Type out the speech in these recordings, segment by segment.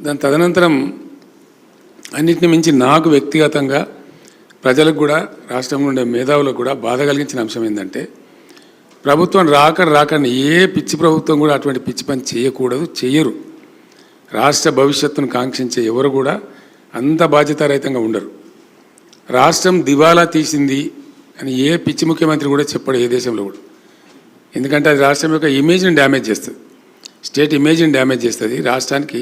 దాని తదనంతరం అన్నిటిని మించి నాకు వ్యక్తిగతంగా ప్రజలకు కూడా రాష్ట్రంలో ఉండే మేధావులకు కూడా బాధ కలిగించిన అంశం ఏంటంటే ప్రభుత్వం రాక రాకని ఏ పిచ్చి ప్రభుత్వం కూడా అటువంటి పిచ్చి పని చేయకూడదు చేయరు రాష్ట్ర భవిష్యత్తును కాంక్షించే ఎవరు కూడా అంత బాధ్యతారహితంగా ఉండరు. రాష్ట్రం దివాలా తీసింది అని ఏ పిచ్చి ముఖ్యమంత్రి కూడా చెప్పడు ఏ దేశంలో కూడా. ఎందుకంటే అది రాష్ట్రం యొక్క ఇమేజ్ని డ్యామేజ్ చేస్తుంది. స్టేట్ ఇమేజ్ని డ్యామేజ్ చేస్తుంది. రాష్ట్రానికి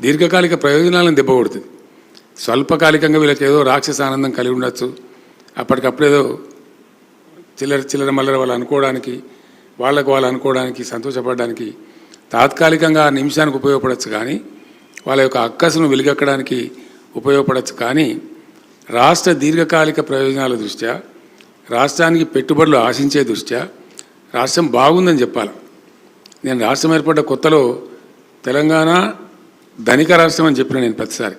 దీర్ఘకాలిక ప్రయోజనాలను దెబ్బకొడుతుంది. స్వల్పకాలికంగా వీళ్ళకి ఏదో రాక్షస ఆనందం కలిగి ఉండొచ్చు. అప్పటికప్పుడేదో చిల్లర చిల్లర మల్లర వాళ్ళు అనుకోవడానికి వాళ్ళకు వాళ్ళు అనుకోవడానికి సంతోషపడడానికి తాత్కాలికంగా ఆ నిమిషానికి ఉపయోగపడవచ్చు కానీ వాళ్ళ యొక్క అక్కసును వెలుగక్కడానికి ఉపయోగపడవచ్చు కానీ రాష్ట్ర దీర్ఘకాలిక ప్రయోజనాల దృష్ట్యా రాష్ట్రానికి పెట్టుబడులు ఆశించే దృష్ట్యా రాష్ట్రం బాగుందని చెప్పాలి. నేను రాష్ట్రం ఏర్పడ్డ కొత్తలో తెలంగాణ ధనిక రాష్ట్రం అని చెప్పిన నేను ప్రతిసారి.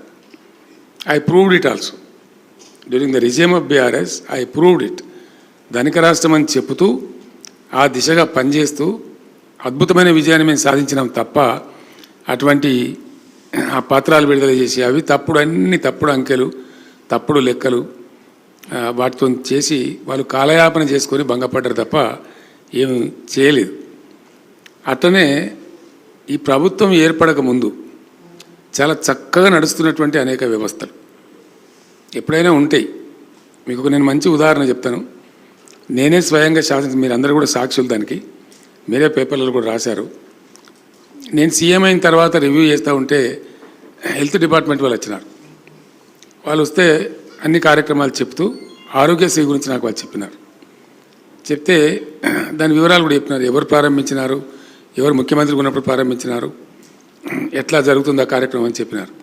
I proved it also during the regime of BRS I proved it ధనిక రాష్ట్రం అని చెబుతూ ఆ దిశగా పనిచేస్తూ అద్భుతమైన విజయాన్ని మేము సాధించినాం తప్ప అటువంటి ఆ పత్రాలు విడుదల చేసి అవి తప్పుడు అన్ని తప్పుడు అంకెలు తప్పుడు లెక్కలు వాటితో చేసి వాళ్ళు కాలయాపన చేసుకొని భంగపడ్డారు తప్ప ఏం చేయలేదు. అట్లనే ఈ ప్రభుత్వం ఏర్పడక ముందు చాలా చక్కగా నడుస్తున్నటువంటి అనేక వ్యవస్థలు. ఎప్పుడైనా ఉంటాయి. మీకు నేను మంచి ఉదాహరణ చెప్తాను. నేనే స్వయంగా శాసన మీరందరూ కూడా సాక్షులు దానికి. మీరే పేపర్లలో కూడా రాశారు. నేను సీఎం అయిన తర్వాత రివ్యూ చేస్తూ ఉంటే హెల్త్ డిపార్ట్మెంట్ వాళ్ళు వచ్చినారు. వాళ్ళు వస్తే అన్ని కార్యక్రమాలు చెప్తూ ఆరోగ్యశ్రీ గురించి నాకు వాళ్ళు చెప్పినారు. చెప్తే దాని వివరాలు కూడా చెప్పినారు. ఎవరు ప్రారంభించినారు? ఎవరు ముఖ్యమంత్రి ఉన్నప్పుడు ప్రారంభించినారు? ఎట్లా జరుగుతుంది ఆ కార్యక్రమం అని చెప్పినారు.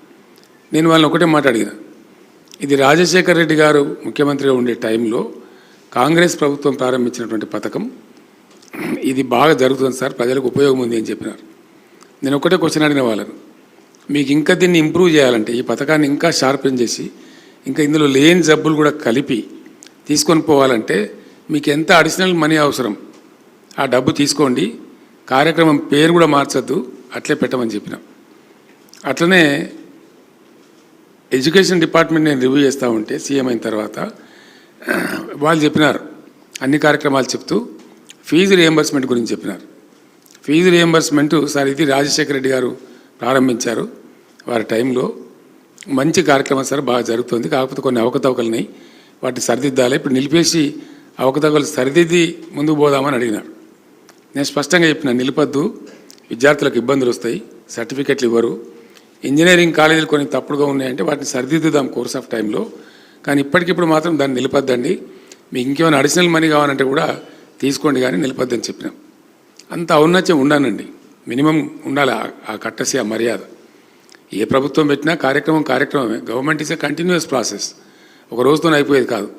నేను వాళ్ళని ఒకటే మాట అడిగిన. ఇది రాజశేఖర్ రెడ్డి గారు ముఖ్యమంత్రిగా ఉండే టైంలో కాంగ్రెస్ ప్రభుత్వం ప్రారంభించినటువంటి పథకం. ఇది బాగా జరుగుతుంది సార్ ప్రజలకు ఉపయోగం ఉంది అని చెప్పినారు. నేను ఒకటే క్వశ్చన్ అడిగిన వాళ్ళను. మీకు ఇంకా దీన్ని ఇంప్రూవ్ చేయాలంటే ఈ పథకాన్ని ఇంకా షార్పెన్ చేసి ఇంకా ఇందులో లేని జబ్బులు కూడా కలిపి తీసుకొని పోవాలంటే మీకు ఎంత అడిషనల్ మనీ అవసరం? ఆ డబ్బు తీసుకోండి. కార్యక్రమం పేరు కూడా మార్చద్దు. అట్లే పెట్టమని చెప్పిన. అట్లనే ఎడ్యుకేషన్ డిపార్ట్మెంట్ నేను రివ్యూ చేస్తూ ఉంటే సీఎం అయిన తర్వాత వాళ్ళు చెప్పినారు. అన్ని కార్యక్రమాలు చెప్తూ ఫీజు రియంబర్స్మెంట్ గురించి చెప్పినారు. ఫీజు రియంబర్స్మెంట్ సార్ ఇది రాజశేఖర రెడ్డి గారు ప్రారంభించారు. వారి టైంలో మంచి కార్యక్రమం సార్ బాగా జరుగుతుంది. కాకపోతే కొన్ని అవకతవకలున్నాయి. వాటిని సరిదిద్దాలి. ఇప్పుడు నిలిపేసి అవకతవకలు సరిదిద్ది ముందుకు పోదామని అడిగినారు. నేను స్పష్టంగా చెప్పిన నిలపద్దు. విద్యార్థులకు ఇబ్బందులు వస్తాయి సర్టిఫికెట్లు ఇవ్వరు. ఇంజనీరింగ్ కాలేజీలు కొన్ని తప్పుడుగా ఉన్నాయంటే వాటిని సరిదిద్దుదాం కోర్స్ ఆఫ్ టైంలో. కానీ ఇప్పటికిప్పుడు మాత్రం దాన్ని నిలిపొద్దండి. మీకు ఇంకేమైనా అడిషనల్ మనీ కావాలంటే కూడా తీసుకోండి కానీ నిలిపొద్దని చెప్పినాం. అంత ఔన్నత్యం ఉండానండి. మినిమం ఉండాలి ఆ- ఆ కట్టసి ఆ మర్యాద. ఏ ప్రభుత్వం పెట్టినా కార్యక్రమం కార్యక్రమమే. Government is a continuous process ఒక రోజుతో అయిపోయేది కాదు.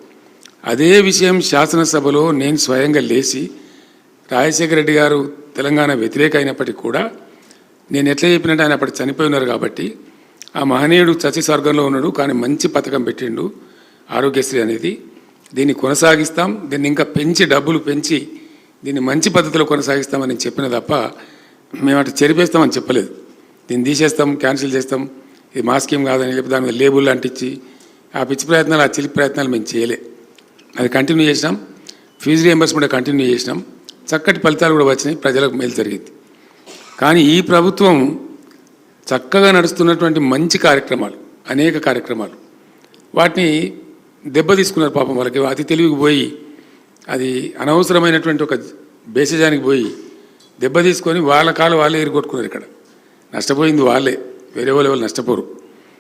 అదే విషయం శాసనసభలో నేను స్వయంగా లేచి రాజశేఖర రెడ్డి గారు తెలంగాణ వ్యతిరేక అయినప్పటికీ కూడా నేను ఎట్లా చెప్పినట్టు ఆయన అప్పటి చనిపోయి ఉన్నారు కాబట్టి ఆ మహనీయుడు చచ్చి స్వర్గంలో ఉన్నాడు కానీ మంచి పథకం పెట్టిండు ఆరోగ్యశ్రీ అనేది. దీన్ని కొనసాగిస్తాం దీన్ని ఇంకా పెంచి డబ్బులు పెంచి దీన్ని మంచి పద్ధతిలో కొనసాగిస్తామని చెప్పిన తప్ప మేము అటు చెరిపేస్తామని చెప్పలేదు. దీన్ని తీసేస్తాం క్యాన్సిల్ చేస్తాం. ఇది మా స్కీమ్ కాదని చెప్పి దాని మీద లేబుల్ అంటించి ఆ పిచ్చి ప్రయత్నాలు ఆ చిలిపి ప్రయత్నాలు మేము చేయలే. అది కంటిన్యూ చేసినాం ఫీజు రియంబర్స్మెంట్ కంటిన్యూ చేసినాం. చక్కటి ఫలితాలు కూడా వచ్చినాయి ప్రజలకు మేలు జరిగింది. కానీ ఈ ప్రభుత్వం చక్కగా నడుస్తున్నటువంటి మంచి కార్యక్రమాలు అనేక కార్యక్రమాలు. వాటిని దెబ్బ తీసుకున్నారు పాపం వాళ్ళకి అతి తెలివికి పోయి అది అనవసరమైనటువంటి ఒక బేసిజానికి పోయి దెబ్బ తీసుకొని వాళ్ళ కాలు వాళ్ళే ఎరుగొట్టుకున్నారు ఇక్కడ. నష్టపోయింది వాళ్ళే వేరే వాళ్ళు వాళ్ళు నష్టపోరు.